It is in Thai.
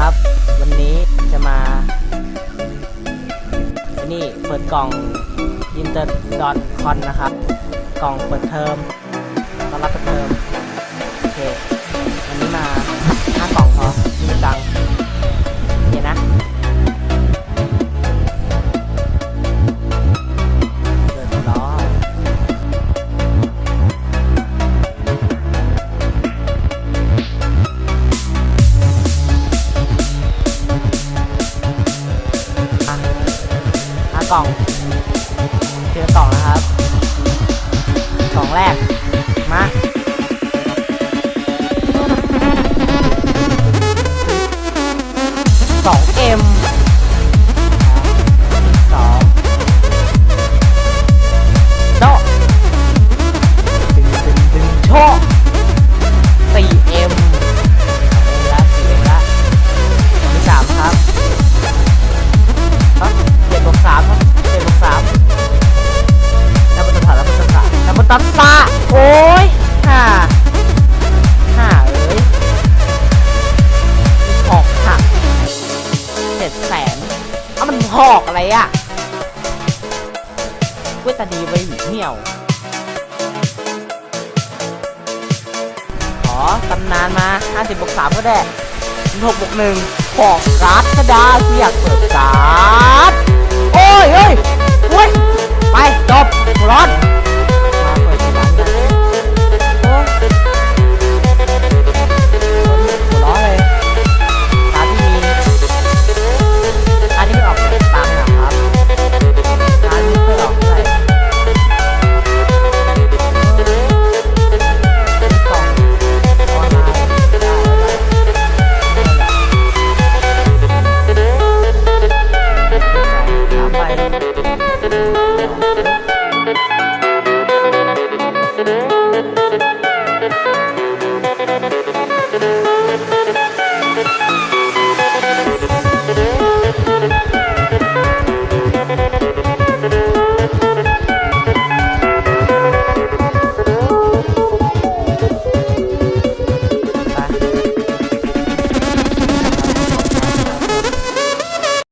ครับ วันนี้จะมา นี่เปิดกล่องอินเตอร์ดอทคอนนะครับ กล่องเปิดเทอมต้อนรับเปิดเทอม กล่องทีละกล่องนะครับ ตัดซาโอ้ยห่าห่าเอ้ยออกหักเจ็ดแสนเอามันหอกอะไรอะเว้ยตาดีไปหเหี่ยว ขอตำนานมา 50บวก3ก็ได้6บวก1ขอการ์ดก็ได้ที่อยากเปิดการ์ดโอ้ยเฮ้ย ไป